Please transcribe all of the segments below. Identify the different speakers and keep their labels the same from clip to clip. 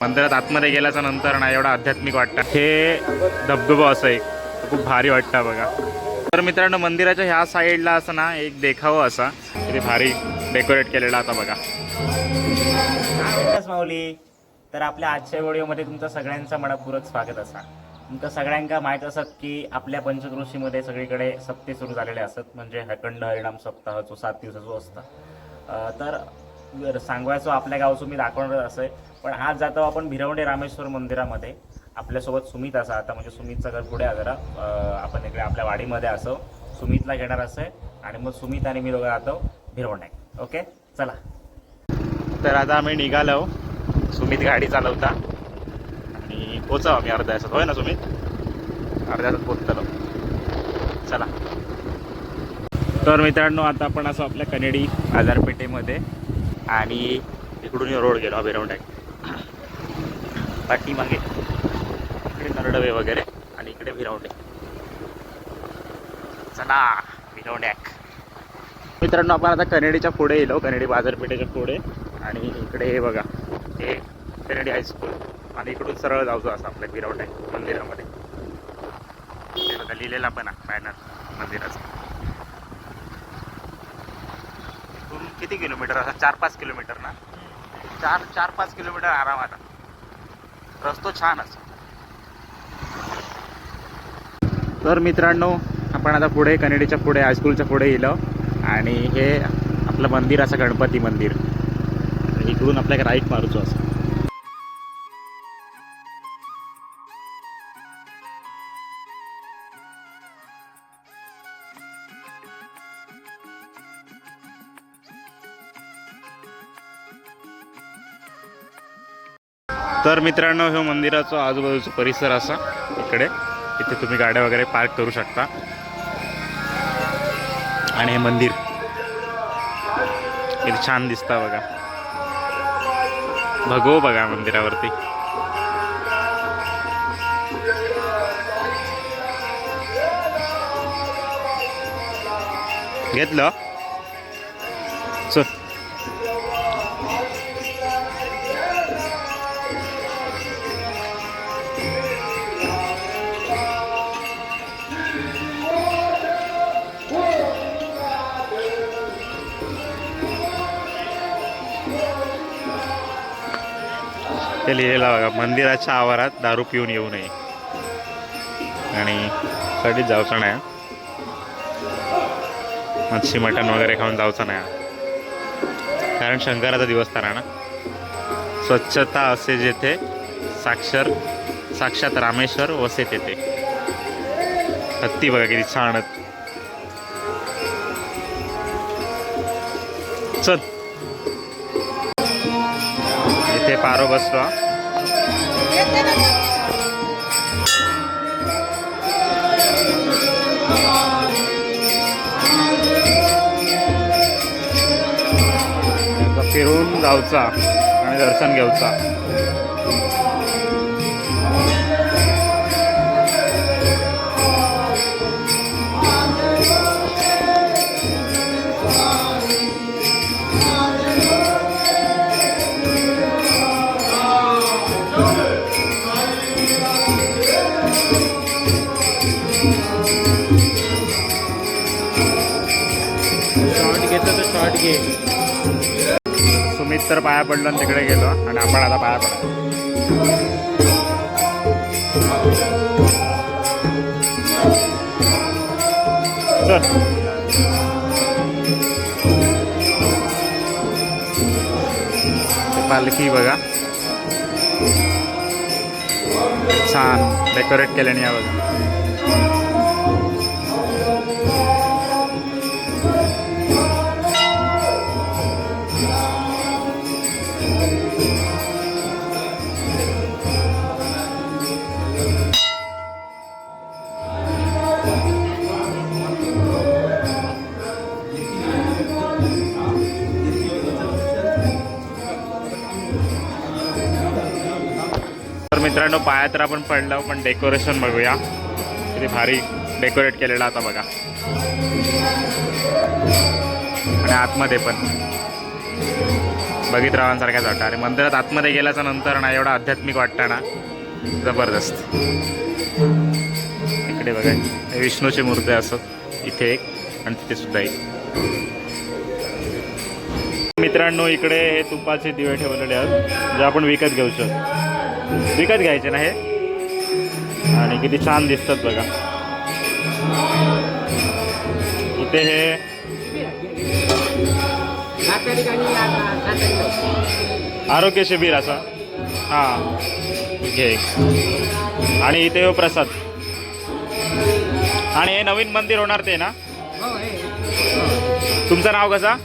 Speaker 1: मंदिरात आतमध्ये गेल्याच्यानंतर ना एवढा आध्यात्मिक वाटतं. हे धबधबा असं एक. खूप भारी वाटतं बघा. तर मित्रांनो मंदिराच्या ह्या साईडला असं ना एक देखावं असा. किती भारी डेकोरेट केलेला आता बघा.
Speaker 2: माऊली. तर आपल्या आजच्या व्हिडिओमध्ये तुमचं सगळ्यांचं मनपूर्वक स्वागत असा. तुमचं सगळ्यांका माहीत असत की आपल्या पंचक्रोशीमध्ये सगळीकडे सप्ते सुरू झालेले असत म्हणजे हकंड हरिणाम सप्ताह जो सात दिवसाचो असता. तर सांगवायचो आपल्या गावचं मी दाखवणार असं. पण आज जातो आपण भिरवंडे रामेश्वर मंदिरामध्ये. आपल्यासोबत सुमित असा. आता म्हणजे सुमितचं घर पुढे जरा. आपण इकडे आपल्या वाडीमध्ये असो. सुमितला घेणार असं. आहे आणि मग सुमित आणि मी दोघं राहतो भिरवंडे ओके? चला.
Speaker 1: तर आता आम्ही निघालो. सुमित गाडी चालवता. आणि पोचाव आम्ही अर्ध्या तासात. होय ना सुमित? अर्ध्या तासात पोचतलो चला. तर मित्रांनो आता आपण असं आपल्या कनेडी बाजारपेठेमध्ये. आणि इकडून रोड गेलो हा बिरवंडॅक पाठीमागे इकडे नरडवे वगैरे आणि इकडे भिरवडे. चला भिरवड्याक मित्रांनो आपण आता कनेडीच्या पुढे येलो कनेडी बाजारपेठेच्या पुढे. आणि इकडे हे बघा हे कनेडी हायस्कूल आणि इकडून सरळ जाऊचो असं आपल्या गिरवट मंदिरामध्ये. हे बघा लिहिलेला पण बॅनर मंदिराचा. किती किलोमीटर? असं चार पाच किलोमीटर ना? चार चार पाच किलोमीटर आरामात. आता रस्तो छान असं तर मित्रांनो आपण आता पुढे कनेडीच्या पुढे हायस्कूलच्या पुढे येलो. आणि हे आपलं मंदिर असं गणपती मंदिर. आणि इकडून आपल्याला राईट मारूचो असं. तर मित्रांनो हे मंदिराचा आजूबाजूचा परिसर असा इकडे. इथे तुम्ही गाड्या वगैरे पार्क करू शकता. आणि हे मंदिर. किती छान दिसतं बघा. भगव बघा मंदिरावरती. घेतलं? ते लिहिलेलं बघा मंदिराच्या आवारात दारू पिऊन येऊ नये. आणि कधीच जायचं नाही मच्छी मटण वगैरे खाऊन जायचं नाही कारण शंकराचा दिवस तर आहे ना? स्वच्छता असे जेथे साक्षर साक्षात रामेश्वर वसे तेथे. हत्ती बघा किती छान चल. इथे पारो बसतो फिरून जाऊचा आणि दर्शन घेऊचा.
Speaker 2: शॉर्ट घेतो तर शॉर्ट घे.
Speaker 1: सुमित तर पाया पडलो आणि तिकडे गेलो. आणि आपण आता पाया पडलो. चल. पालखी बघा. छान डेकोरेट केल्याने या मित्रांनो पाया तर आपण पडलो पण डेकोरेशन बघूया. किती भारी डेकोरेट केलेलं आता बघा. आणि आतमध्ये पण. बघित रावांसारख्याच वाटतं आणि मंदिरात आतमध्ये गेल्याच्यानंतर ना एवढा आध्यात्मिक वाटतं ना जबरदस्त. इकडे बघा विष्णूची मूर्ती असत इथे एक आणि तिथे सुद्धा एक. मित्रांनो इकडे हे तुपाचे दिवे ठेवलेले आहेत जे आपण विकत घेऊ शकतो. विकत घ्यायचे ना हे आणि किती छान दिसतात बघा. इथे हे आरोग्य शिबिर असा. हां. घे. आणि इथे हो प्रसाद. आणि हे नवीन मंदिर होणार ते ना? तुमचं नाव कसं? हां.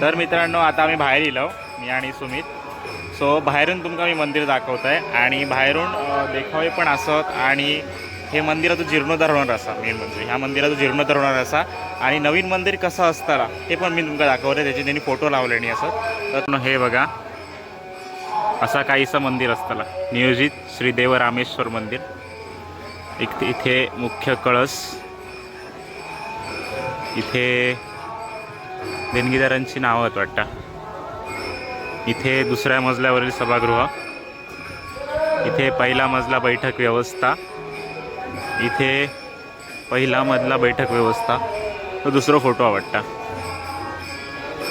Speaker 1: तर मित्रांनो आता आम्ही बाहेर येलो मी आणि सुमित. सो बाहेरून तुमका मी मंदिर दाखवत आहे आणि बाहेरून देखावे पण असत आणि हे मंदिराचं जीर्णोद्धार होणार असा मेन म्हणजे. ह्या मंदिराचं जीर्णोद्धार होणार असा. आणि नवीन मंदिर कसं असताना ते पण मी तुमका दाखवलं त्याचे त्यांनी फोटो लावले नाही असं तर हे बघा. असा काहीसं मंदिर असताना नियोजित श्री देव रामेश्वर मंदिर. एक इथे मुख्य कळस. इथे देणगीदारांची नावं आहेत वाटतं. इथे दुसऱ्या मजल्यावरील सभागृह इथे पहिला मजला बैठक व्यवस्था इथे पहिला मजला बैठक व्यवस्था. तो दुसरा फोटो आवडता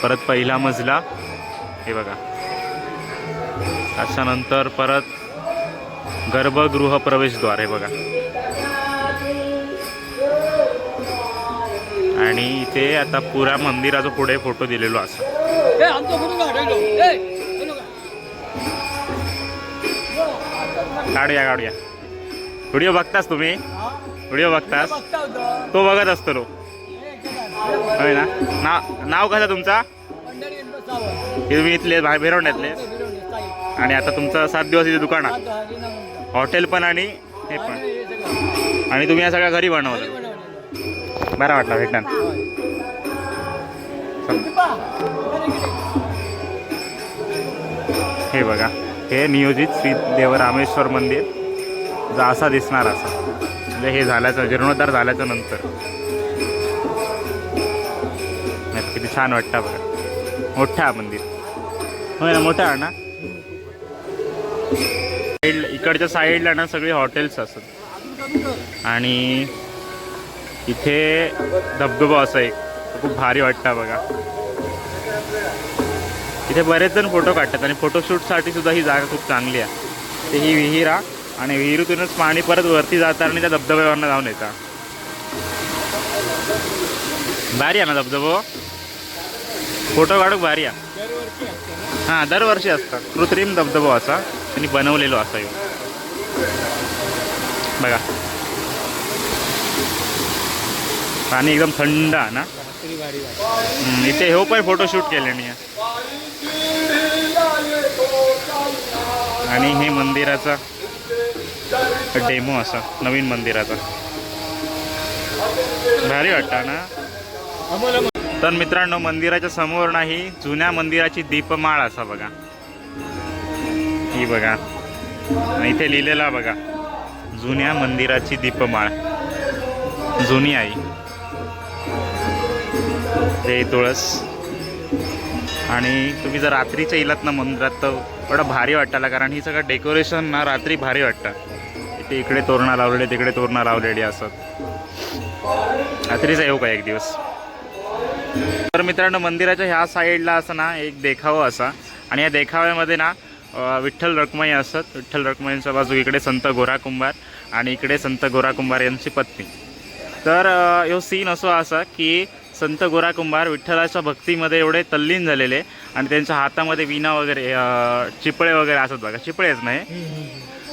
Speaker 1: परत पहिला मजला हे बघा. त्याच्यानंतर परत गर्भगृह प्रवेशद्वार हे बघा. इथे आता पुऱ्या मंदिराचा पुढे फोटो दिलेलो असा. काढूया काढूया व्हिडिओ बघतास तुम्ही
Speaker 3: हा?
Speaker 1: व्हिडिओ बघतास. तो बघत असतो लो. होय ना नाव कसं तुमचा. हे तुम्ही इथले बाहेर भिरवण्यातले
Speaker 3: स्थायी.
Speaker 1: आणि आता तुमचं सात दिवस इथे दुकानात
Speaker 3: नाव.
Speaker 1: हॉटेल पण आणि हे पण
Speaker 3: आणि हे
Speaker 1: तुम्ही या सगळ्या घरी बनवलं. बरा वाटला भेटणार. हे बघा हे नियोजित श्री देवरामेश्वर मंदिर. जो असा दिसणार असा. म्हणजे हे झाल्याचं जीर्णोद्धार झाल्याच्यानंतर. किती छान वाटतं बघा. मोठा मंदिर. होय ना मोठा आहे ना? इकडच्या साईडला ना सगळी हॉटेल्स असत आणि इथे धबधबा असा एक खूप भारी वाटतं बघा. इथे बरेच जण फोटो काढतात आणि फोटोशूटसाठी सुद्धा ही जागा खूप चांगली आहे. ते ही विहीर आहे आणि विहिरीतूनच पाणी परत वरती जातात आणि त्या धबधब्यावरनं जाऊन येतात भारी आहे ना धबधबो? फोटो काढूक भारी आहे. हां दरवर्षी असतं. कृत्रिम धबधबो असा. त्यांनी बनवलेलो असा ह्यो बघा. पाणी एकदम थंड आहे ना? इथे हो पण फोटोशूट केले मी आणि हे मंदिराचा डेमो असा नवीन मंदिराचा. भारी वाटतं ना? तर मित्रांनो मंदिराच्या समोर नाही जुन्या मंदिराची दीपमाळ असा बघा. ही बघा. इथे लिहिलेला बघा जुन्या मंदिराची दीपमाळ. जुनी आई. हे तुळस. आणि तुम्ही जर रात्रीच्या इलात ना मंदिरात तर एवढं भारी वाटायला कारण ही सगळं डेकोरेशन ना रात्री भारी वाटतं. इथे इकडे तोरणा लावलेले तिकडे तोरणा लावलेली असत रात्रीचा येऊ का एक दिवस? तर मित्रांनो मंदिराच्या ह्या साईडला असं ना एक देखावा असा. आणि या देखाव्यामध्ये ना विठ्ठल रखमाई असत. विठ्ठल रखमाईंच्या बाजू इकडे संत गोरा कुंभार आणि इकडे संत गोरा कुंभार यांची पत्नी. तर अं, ह्यो सीन असो असा की संत गोरा कुंभार विठ्ठलाच्या भक्तीमध्ये एवढे तल्लीन झालेले आणि त्यांच्या हातामध्ये विणा वगैरे चिपळे वगैरे असत बघा. चिपळेच नाही.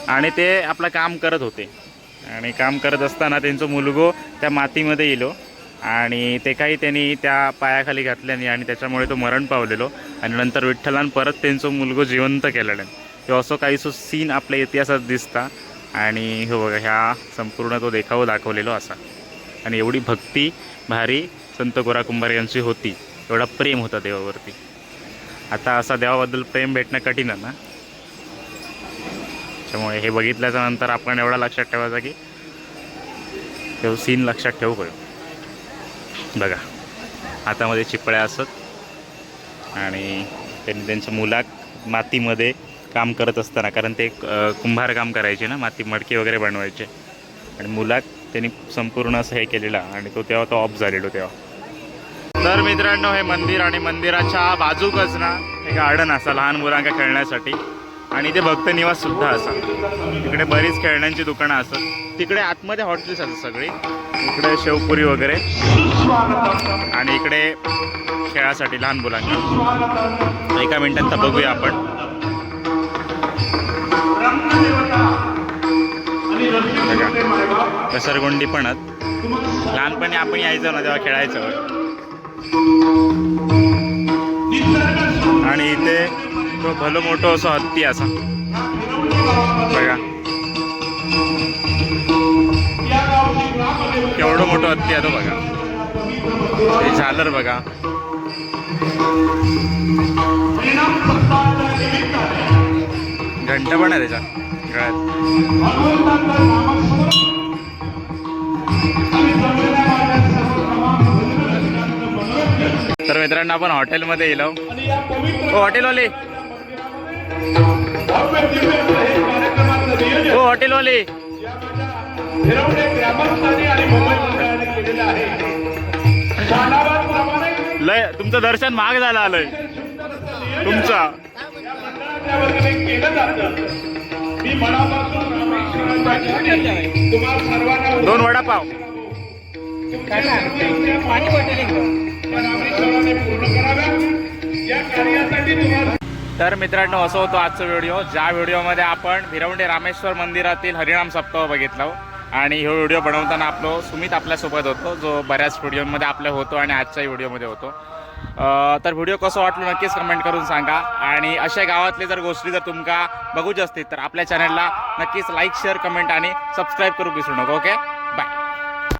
Speaker 1: आणि ते आपलं काम करत होते. आणि काम करत असताना त्यांचं मुलगो त्या मातीमध्ये येलो आणि ते काही त्यांनी त्या पायाखाली घातल्याने आणि त्याच्यामुळे तो मरण पावलेलो. आणि नंतर विठ्ठलान परत त्यांचं मुलगो जिवंत केलेलं हे असं काहीसो सीन आपल्या इतिहासात दिसता. आणि हो बघा ह्या संपूर्ण तो देखावा दाखवलेलो असा. आणि एवढी भक्ती भारी संत गोरा कुंभार यांची होती. एवढा प्रेम होता देवावरती. आता असा देवाबद्दल प्रेम भेटणं कठीण आहे ना? त्यामुळे हे बघितल्याच्या नंतर आपण एवढा लक्षात ठेवायचा की तो सीन लक्षात ठेवू करू बघा. हातामध्ये चिपळ्या असत. आणि त्यांनी त्यांच्या मुलाक मातीमध्ये काम करत असताना कारण ते कुंभार काम करायचे ना माती मडके वगैरे बनवायचे. आणि मुलाक त्यांनी संपूर्ण असं हे केलेलं आणि तो तेव्हा तो ऑफ झालेलो तेव्हा. तर मित्रांनो हे मंदिर आणि मंदिराच्या बाजूकच ना हे गार्डन असा लहान मुलांका खेळण्यासाठी. आणि इथे भक्त निवास सुद्धा असा. तिकडे बरीच खेळण्यांची दुकानं असत तिकडे आतमध्ये हॉटेल्स असतात सगळी. इकडे शेवपुरी वगैरे. आणि इकडे खेळासाठी लहान मुलांना. एका मिनिटात तर बघूया आपण. घसरगुंडी पण आहेत. लहानपणी आपण यायचो ना तेव्हा खेळायचो. आणि इथे तो भलं मोठो असं हत्ती असा. बघा. केवढं मोठं हत्ती आहे तो बघा. हे झालर बघा. घंटा पण आहे त्याच्या गळ्यात. तर मित्रांनो आपण हॉटेलमध्ये येलो. हो हॉटेलवाले. हो हॉटेलवाले. लय तुमचं दर्शन महाग झालं आलंय. तुमचा. दोन वडापाव.
Speaker 3: पाणी बॉटल एक
Speaker 1: तर मित्रांनो असं होतो आजचा व्हिडिओ. ज्या व्हिडिओमध्ये आपण भिरवंडे रामेश्वर मंदिरातील हरिणाम सप्ताह बघितला हो. आणि हे व्हिडिओ बनवताना आपलो सुमित आपल्यासोबत होतो जो बऱ्याच व्हिडिओमध्ये आपल्या होतो आणि आजच्या व्हिडिओमध्ये होतो. तर व्हिडिओ कसं वाटलो नक्कीच कमेंट करून सांगा. आणि अशा गावातले जर गोष्टी जर तुमका बघूच असतील तर आपल्या चॅनलला नक्कीच लाईक शेअर कमेंट आणि सबस्क्राईब करू विसरू नका ओके बाय